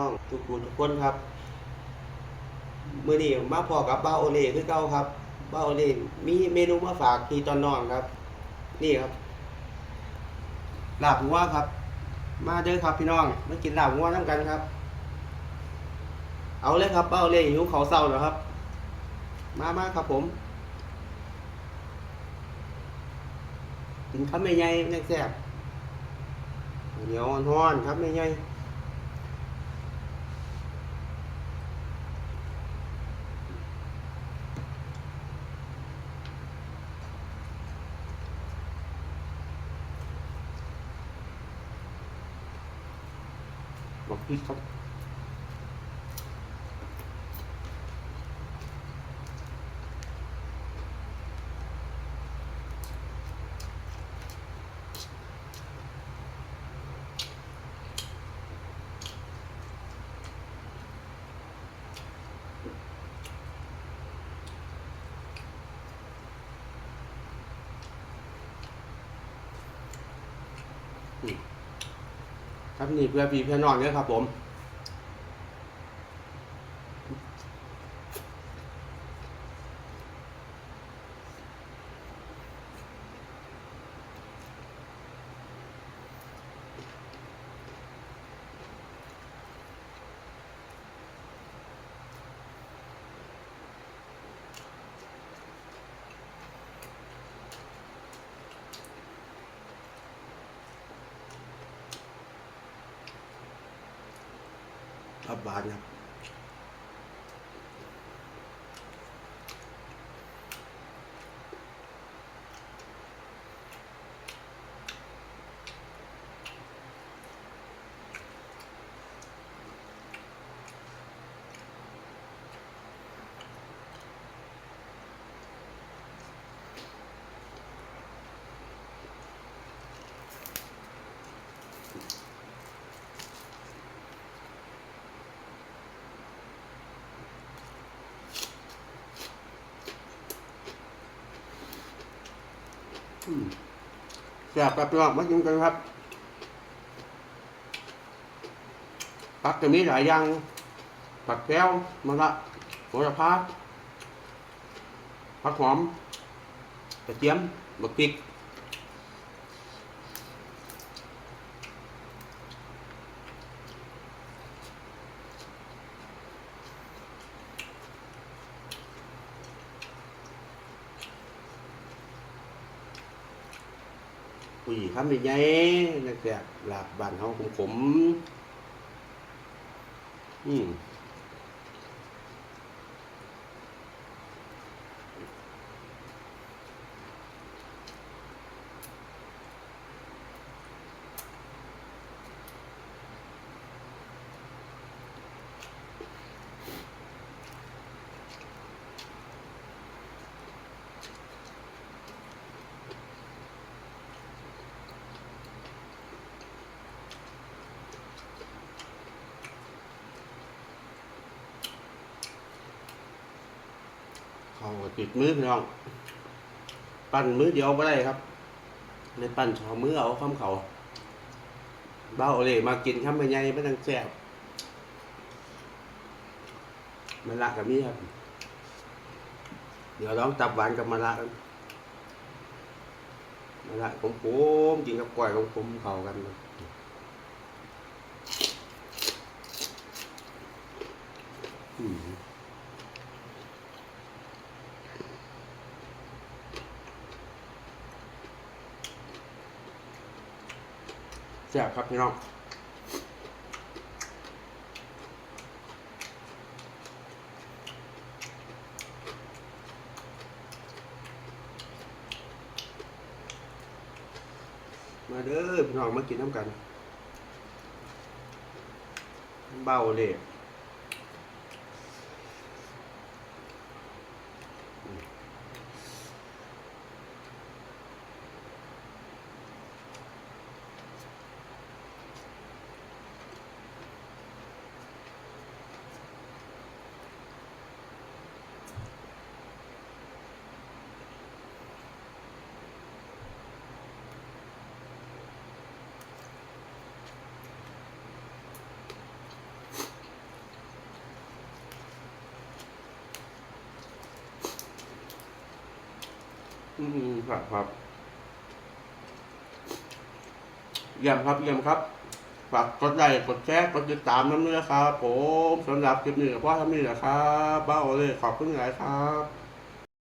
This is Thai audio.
น้องทุกคนทุกคนครับมื้อนี้มาพอกับบ้าโอเล่คือเก่าครับบ้าโอเล่มีเมนูมาฝากพี่ตอนนองครับ นี่ครับลาบงัวครับ มาเด้อครับพี่น้องมากินลาบงัวน้ำกันครับ เอาเลยครับบ้าโอเล่หิวเขาเศร้าแล้วครับ มามาครับผมกินคำใหญ่แซ่บเหนียวร้อนๆครับใหญ่ ๆบอกพี่ ครับนี่เพื่อพี่เพื่อนน้องเนี่ยครับผม ครับ บานครับอืมแซ่บครับพี่น้องมากินกันครับผักจะมีหลายอย่างผักแก้วมะละโหระพาผักหอมกระเทียมบักพริก อุ้ยคำใหญ่ๆนั่นแหละลาบบ้านเฮาขมๆอืม เขาก็ติดมือพี่น้อง ปั้นมือเดียวไม่ได้ครับเลยปั้นสองมือเอาข้ามเขาเบ้าเลยมากินข้ามใหญ่ไม่ต้องแซ่บมันละกับนี้ครับ เดี๋ยวลองตับหวานกับมะละกันมะละขมๆกินกับกล้วยขมเขากันอืม ซ่บครับพี่น้องมาเด้อพี่น้องมากินน้ำกัน เบาเลย อืมครับครับเยี่ยมครับเยี่ยมครับ ฝากกดไลค์กดแชร์กดติดตามน้ำเนื้อครับ ผมสำหรับคลิปนี้ก็พ่อทำนี่แหละครับบ้าเลยขอบคุณหลายครับ